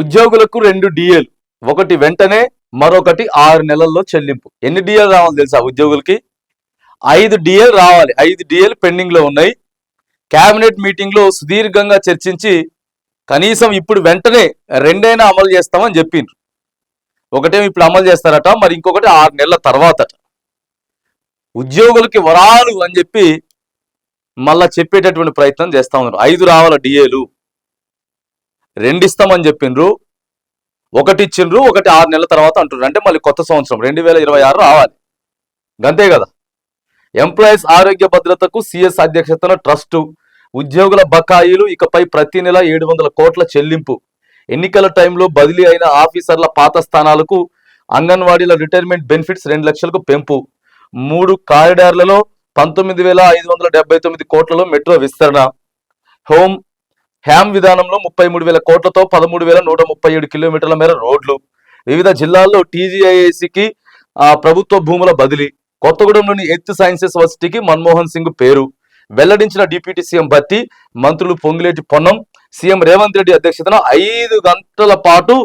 ఉద్యోగులకు రెండు డిఏలు ఒకటి వెంటనే మరొకటి ఆరు నెలల్లో చెల్లింపు. ఎన్ని డిఏలు రావాలి తెలుసా ఉద్యోగులకి? ఐదు డిఏలు రావాలి. ఐదు డిఏలు పెండింగ్లో ఉన్నాయి. కేబినెట్ మీటింగ్లో సుదీర్ఘంగా చర్చించి కనీసం ఇప్పుడు వెంటనే రెండైనా అమలు చేస్తామని చెప్పిండ్రు ఒకటే ఇప్పుడు అమలు చేస్తారట మరి ఇంకొకటి ఆరు నెలల తర్వాత ఉద్యోగులకి వరాలు అని చెప్పి మళ్ళా చెప్పేటటువంటి ప్రయత్నం చేస్తా ఉన్నారు. ఐదు రావాల డిఏలు? రెండు ఇస్తామని చెప్పిండ్రు. ఒకటి ఇచ్చిండ్రు ఒకటి ఆరు నెలల తర్వాత అంటున్నారు అంటే మళ్ళీ కొత్త సంవత్సరం రెండు వేల ఇరవై ఆరు రావాలి. అంతే కదా? ఎంప్లాయీస్ ఆరోగ్య భద్రతకు సిఎస్ అధ్యక్షతన ట్రస్టు ఉద్యోగుల బకాయిలు ఇకపై ప్రతి నెల ఏడు వందల కోట్ల చెల్లింపు. ఎన్నికల టైంలో బదిలీ అయిన ఆఫీసర్ల పాత స్థానాలకు అంగన్వాడీల రిటైర్మెంట్ బెనిఫిట్స్ రెండు లక్షలకు పెంపు. మూడు కారిడార్లలో పంతొమ్మిది వేల ఐదు వందల డెబ్బై తొమ్మిది కోట్లలో మెట్రో విస్తరణ. హోమ్ హ్యామ్ విధానంలో ముప్పై మూడు వేల కోట్లతో పదమూడు వేల నూట ముప్పై ఏడు కిలోమీటర్ల మేర రోడ్లు. వివిధ జిల్లాల్లో టీజీఐఏసీకి ప్రభుత్వ భూముల బదిలీ. కొత్తగూడెంలోని ఎర్త్ సైన్సెస్ వర్సిటీకి మన్మోహన్ సింగ్ పేరు. వెల్లడించిన డిప్యూటీ సీఎం భర్తీ మంత్రులు పొంగులేటి పొన్నం. సీఎం రేవంత్ రెడ్డి అధ్యక్షతన ఐదు గంటల పాటు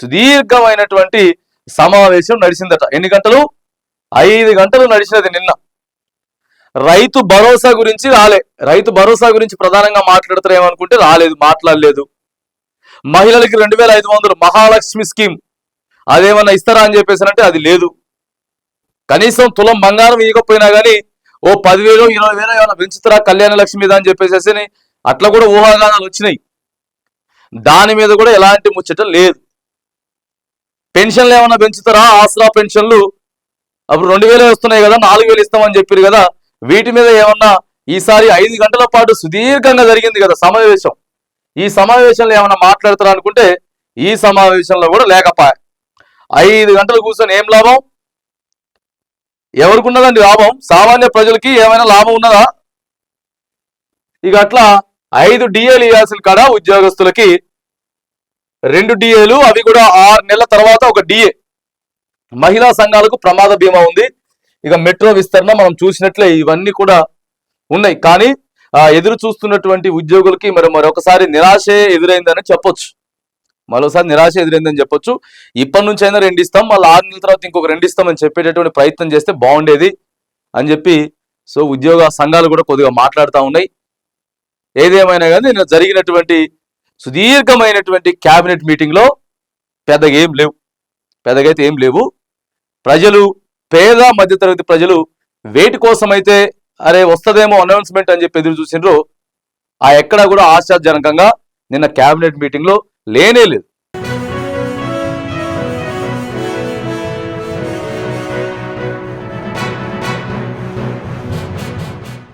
సుదీర్ఘమైనటువంటి సమావేశం నడిచిందట. ఎన్ని గంటలు? ఐదు గంటలు నడిచినది నిన్న. రైతు భరోసా గురించి రాలే. రైతు భరోసా గురించి ప్రధానంగా మాట్లాడతారు ఏమనుకుంటే రాలేదు మాట్లాడలేదు. మహిళలకి రెండు వేల ఐదు వందలు మహాలక్ష్మి స్కీమ్. అదేమన్నా ఇస్తారా అని చెప్పేసానంటే అది లేదు. కనీసం తులం బంగారం ఇవ్వకపోయినా కానీ ఓ పదివేలు ఇరవై వేలు ఏమైనా పెంచుతారా కళ్యాణ లక్ష్మి మీద అని చెప్పేసి అట్లా కూడా ఊహాగానాలు వచ్చినాయి. దాని మీద కూడా ఎలాంటి ముచ్చట లేదు. పెన్షన్లు ఏమైనా పెంచుతారా? ఆసరా పెన్షన్లు. అప్పుడు రెండు వేలే వస్తున్నాయి కదా నాలుగు వేలు ఇస్తామని చెప్పారు కదా. వీటి మీద ఏమన్నా ఈసారి ఐదు గంటల పాటు సుదీర్ఘంగా జరిగింది కదా సమావేశం. ఈ సమావేశంలో ఏమన్నా మాట్లాడతారా అనుకుంటే ఈ సమావేశంలో కూడా లేకపోయా. ఐదు గంటలు కూర్చొని ఏం లాభం? ఎవరికి ఉన్నదండి లాభం? సామాన్య ప్రజలకి ఏమైనా లాభం ఉన్నదా? ఇక అట్లా ఐదు డిఏలు ఇవ్వాల్సిన కాడ ఉద్యోగస్తులకి రెండు డిఏలు అవి కూడా ఆరు నెలల తర్వాత ఒక డిఏ. మహిళా సంఘాలకు ప్రమాద బీమా ఉంది. ఇక మెట్రో విస్తరణ మనం చూసినట్లే ఇవన్నీ కూడా ఉన్నాయి. కానీ ఆ, ఎదురు చూస్తున్నటువంటి ఉద్యోగులకి మరి మరొకసారి నిరాశే ఎదురైందని చెప్పొచ్చు. మరోసారి నిరాశ ఎదురైందని చెప్పొచ్చు. ఇప్పటి నుంచి అయినా రెండు ఇస్తాం మళ్ళీ ఆరు నెలల తర్వాత ఇంకొక రెండు ఇస్తామని చెప్పేటటువంటి ప్రయత్నం చేస్తే బాగుండేది అని చెప్పి సో ఉద్యోగ సంఘాలు కూడా కొద్దిగా మాట్లాడుతూ ఉన్నాయి. ఏదేమైనా కానీ నిన్న జరిగినటువంటి సుదీర్ఘమైనటువంటి క్యాబినెట్ మీటింగ్లో పెద్దగా ఏం లేవు. పెద్దగా అయితే ఏం లేవు. ప్రజలు పేద మధ్యతరగతి ప్రజలు వేటి కోసమైతే అరే వస్తుందేమో అనౌన్స్మెంట్ అని చెప్పి ఎదురు చూసిండ్రు ఆ ఎక్కడా కూడా ఆశాజనకంగా నిన్న క్యాబినెట్ మీటింగ్లో లేనే లేదు.